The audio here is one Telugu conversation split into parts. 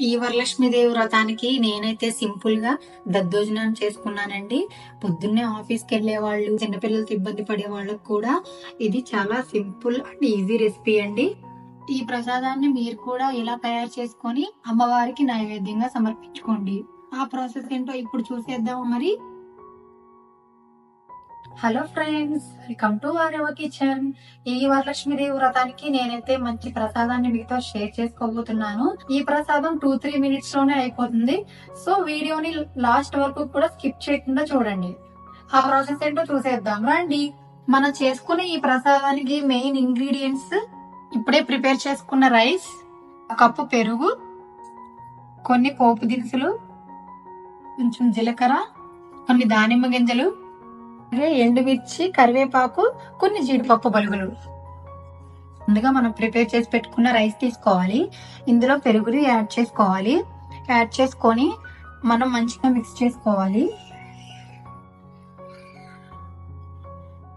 ఈ వరలక్ష్మీదేవి వ్రతానికి నేనైతే సింపుల్గా దద్దోజనం చేసుకున్నానండి. పొద్దున్నే ఆఫీస్కి వెళ్ళే వాళ్ళు చిన్నపిల్లలతో ఇబ్బంది పడే వాళ్ళకు కూడా ఇది చాలా సింపుల్ అండ్ ఈజీ రెసిపీ అండి. ఈ ప్రసాదాన్ని మీరు కూడా ఇలా తయారు చేసుకొని అమ్మవారికి నైవేద్యంగా సమర్పించుకోండి. ఆ ప్రాసెస్ ఏంటో ఇప్పుడు చూసేద్దాం మరి. Hello friends welcome to Vahrehvah kitchen. ఈ వరలక్ష్మీదేవి వ్రతానికి నేనైతే మంచి ప్రసాదాన్ని మీతో షేర్ చేసుకోబోతున్నాను. ఈ ప్రసాదం టూ త్రీ మినిట్స్లోనే అయిపోతుంది. సో వీడియోని లాస్ట్ వరకు కూడా స్కిప్ చేయకుండా చూడండి. ఆ ప్రాసెస్ ఏంటో చూసేద్దాం. రండి. మనం చేసుకునే ఈ ప్రసాదానికి మెయిన్ ఇంగ్రీడియంట్స్ ఇప్పుడే ప్రిపేర్ చేసుకున్న రైస్ ఒక కప్పు పెరుగు కొన్ని పోపు దినుసులు కొంచెం జీలకర్ర కొన్ని దానిమ్మ గింజలు ఎండుమిర్చి కరివేపాకు కొన్ని జీడిపప్పు బలుగులు. ముందుగా మనం ప్రిపేర్ చేసి పెట్టుకున్న రైస్ తీసుకోవాలి. ఇందులో పెరుగుని యాడ్ చేసుకోవాలి. యాడ్ చేసుకొని మనం మంచిగా మిక్స్ చేసుకోవాలి.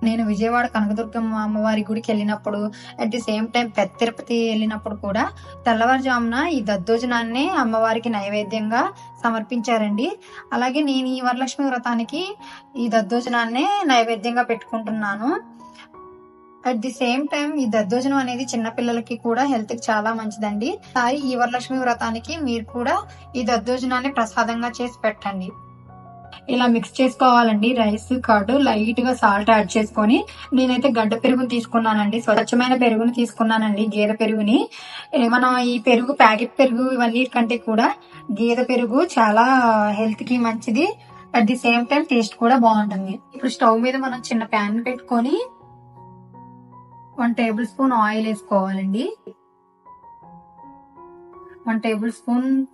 నేను విజయవాడ కనకదుర్గమ్మ అమ్మవారి గుడికి వెళ్ళినప్పుడు అట్ ది సేమ్ టైం పెద్ద తిరుపతి వెళ్ళినప్పుడు కూడా తెల్లవారుజామున ఈ దద్దోజనాన్ని అమ్మవారికి నైవేద్యంగా సమర్పించారండి. అలాగే నేను ఈ వరలక్ష్మి వ్రతానికి ఈ దద్దోజనాన్ని నైవేద్యంగా పెట్టుకుంటున్నాను. అట్ ది సేమ్ టైం ఈ దద్దోజనం అనేది చిన్నపిల్లలకి కూడా హెల్త్కి చాలా మంచిదండి. సాయి ఈ వరలక్ష్మి వ్రతానికి మీరు కూడా ఈ దద్దోజనాన్ని ప్రసాదంగా చేసి పెట్టండి. ఇలా మిక్స్ చేసుకోవాలండి. రైస్ కర్డ్ లైట్గా సాల్ట్ యాడ్ చేసుకొని నేనైతే గడ్డ పెరుగుని తీసుకున్నానండి. స్వచ్ఛమైన పెరుగుని తీసుకున్నానండి. గేదె పెరుగుని. ఏ, మనం ఈ పెరుగు ప్యాకెట్ పెరుగు ఇవన్నీ కంటే కూడా గేదె పెరుగు చాలా హెల్త్కి మంచిది. At the same time taste కూడా బాగుంటుంది. ఇప్పుడు స్టవ్ మీద మనం చిన్న ప్యాన్ పెట్టుకొని వన్ టేబుల్ స్పూన్ ఆయిల్ వేసుకోవాలండి. వన్ టేబుల్ స్పూన్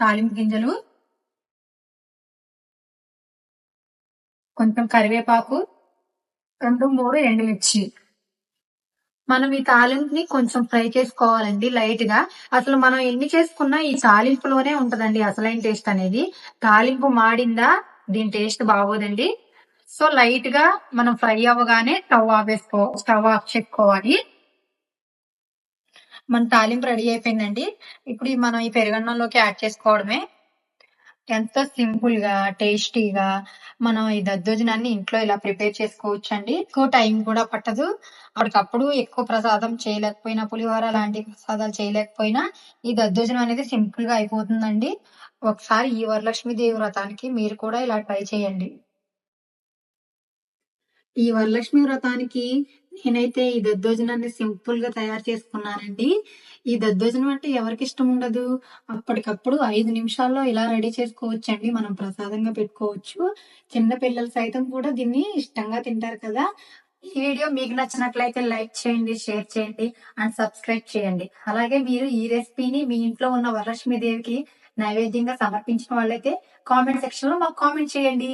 తాలింపు గింజలు కొంచెం కరివేపాకు రెండు మూడు ఎండుమిర్చి. మనం ఈ తాలింపుని కొంచెం ఫ్రై చేసుకోవాలండి లైట్గా అసలు మనం ఎన్ని చేసుకున్నా ఈ తాలింపులోనే ఉంటదండి అసలైన టేస్ట్ అనేది. తాలింపు మాడిందా దీని టేస్ట్ బాగోదండి. సో లైట్గా మనం ఫ్రై అవ్వగానే స్టవ్ ఆపేసుకో స్టవ్ ఆఫ్ చేసుకోవాలి. మన తాలింపు రెడీ అయిపోయిందండి. ఇప్పుడు మనం ఈ పెరుగన్నంలోకి యాడ్ చేసుకోవడమే. ఎంతో సింపుల్గా టేస్టీగా మనం ఈ దద్దోజనాన్ని ఇంట్లో ఇలా ప్రిపేర్ చేసుకోవచ్చు అండి ఎక్కువ టైం కూడా పట్టదు. అప్పటికప్పుడు ఎక్కువ ప్రసాదం చేయలేకపోయినా పులిహోర లాంటి ప్రసాదాలు చేయలేకపోయినా ఈ దద్దోజనం అనేది సింపుల్గా అయిపోతుందండి. ఒకసారి ఈ వరలక్ష్మి దేవి వ్రతానికి మీరు కూడా ఇలా ట్రై చేయండి. ఈ వరలక్ష్మి వ్రతానికి నేనైతే ఈ దద్దోజనాన్ని సింపుల్గా తయారు చేసుకున్నానండి. ఈ దద్దోజనం అంటే ఎవరికి ఇష్టం ఉండదు? అప్పటికప్పుడు ఐదు నిమిషాల్లో ఇలా రెడీ చేసుకోవచ్చండి. మనం ప్రసాదంగా పెట్టుకోవచ్చు. చిన్న పిల్లలు సైతం కూడా దీన్ని ఇష్టంగా తింటారు కదా. ఈ వీడియో మీకు నచ్చినట్లయితే లైక్ చేయండి షేర్ చేయండి అండ్ సబ్స్క్రైబ్ చేయండి. అలాగే మీరు ఈ రెసిపీని మీ ఇంట్లో ఉన్న వరలక్ష్మీదేవికి నైవేద్యంగా సమర్పించిన వాళ్ళైతే కామెంట్ సెక్షన్లో మాకు కామెంట్ చేయండి.